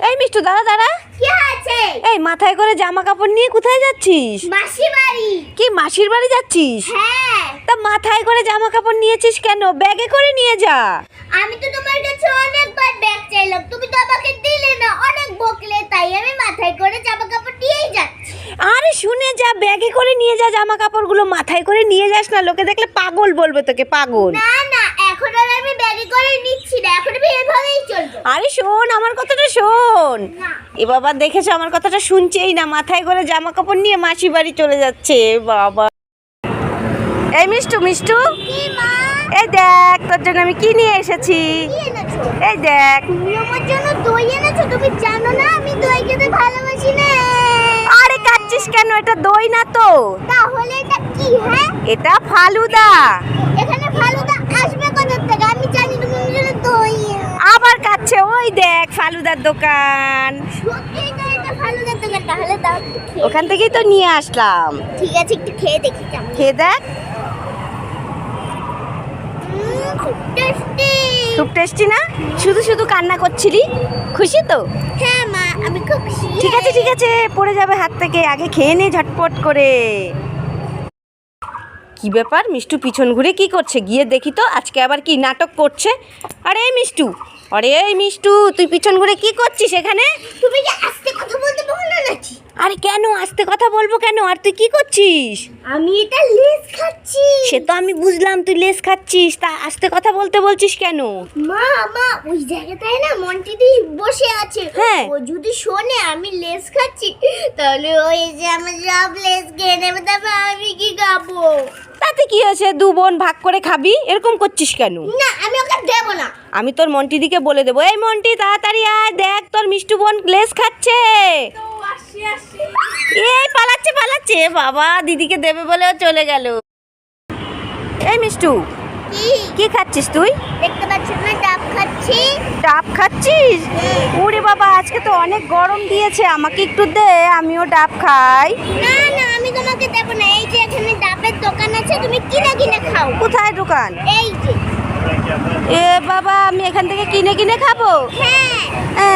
এই মিষ্টু দাঁড়া দাঁড়া। কি আছে এই মাথায় করে জামা কাপড় নিয়ে কোথায় যাচ্ছিস? মাসি বাড়ি। কি মাসির বাড়ি যাচ্ছিস? হ্যাঁ। তা মাথায় করে জামা কাপড় নিয়েছিস কেন? ব্যাগে করে নিয়ে যা। আমি তো তোমার কাছে অনেকবার ব্যাগ চাইলাম। তুমি তো আমাকে দিলে না অনেক বকলে তাই আমি মাথায় করে জামা কাপড় নিয়েই যাচ্ছি। আরে শুনে যা ব্যাগে করে নিয়ে যা জামা কাপড়গুলো মাথায় করে নিয়ে যাস না লোকে দেখলে পাগল বলবে তোকে পাগল। না না এখন আর আমি ব্যাগে করে নিচ্ছি না এখন আমি এভাবেই চলবো। আরে শোন আমার কথাটা শোন। এ বাবা দেখেছ? আমার কথাটা শুনছেই না। মাথায় করে জামা কাপড় নিয়ে মাসি বাড়ি চলে যাচ্ছে। বাবা। এই মিষ্টু মিষ্টু। এই দেখ তোর জন্য আমি কি নিয়ে এসেছি? এই দেখ। তুমি আমার জন্য দই এনেছো? তুমি জানো না আমি দই খেতে ভালোবাসি না। আরে কাচ্ছিস কেন? এটা দই না তো। তাহলে এটা কি হ্যাঁ? এটা ফালুদা। এখানে ফালুদা আসবে আবার কাচ্ছে ওই দেখ ফালুদার দোকান। ওখান থেকেই তো নিয়ে আসলাম। ঠিক আছে একটু খেয়ে দেখি খেয়ে দেখ। খুব টেস্টি না? শুধু শুধু কান্না করছিলি? খুশি তো? হ্যাঁ মা আমি খুব খুশি। ঠিক আছে ঠিক আছে পড়ে যাবে হাত থেকে আগে খেয়ে নে ঝটপট করে। কি ব্যাপার? মিষ্টু পিছন ঘুরে কি করছে? গিয়ে দেখি তো আজকে আবার কি নাটক করছে? আরে এই মিষ্টু আরে এই মিষ্টু তুই পিছন ঘুরে কি করছিস এখানে? তুমি যে আস্তে কথা বলতে না নাকি? আরে কেন আস্তে কথা বলব কেন? আর তুই কি করছিস? আমি এটা লেস খাচ্ছি। সে তো আমি বুঝলাম তুই লেস খাচ্ছিস। তা আস্তে কথা বলতে বলছিস কেন? মা মা ওই জায়গাটায় না মন্টিদি বসে আছে। হ্যাঁ। ও যদি শোনে আমি লেস খাচ্ছি তাহলে ওই যে আমার সব লেস খেয়ে নেবে তারপর আমি কি খাব? তাতে কি হয়েছে? দু বোন ভাগ করে খাবি? এরকম করছিস কেন? না আমি ওকে দেবো না। আমি তোর মন্টি দিকে বলে দেবো। এই মন্টি তাড়াতাড়ি আয় দেখ তোর মিষ্টু বোন লেস খাচ্ছে। এই পালাচ্ছে পালাচ্ছে। বাবা দিদিকে দেবে বলেও চলে গেল। এই মিষ্টু কি? কি খাচ্ছিস তুই? দেখতে না ডাব খাচ্ছি। ডাব খাচ্ছিস? ওরে বাবা আজকে তো অনেক গরম দিয়েছে। আমাকে একটু দে আমিও ডাব খাই। না না আমি তোমাকে দেব না। এই যে এখানে ডাবের দোকান আছে তুমি কিনে কিনে খাও। কোথায় দোকান? এই যে। এ বাবা আমি এখান থেকে কিনে কিনে খাব? হ্যাঁ। এ,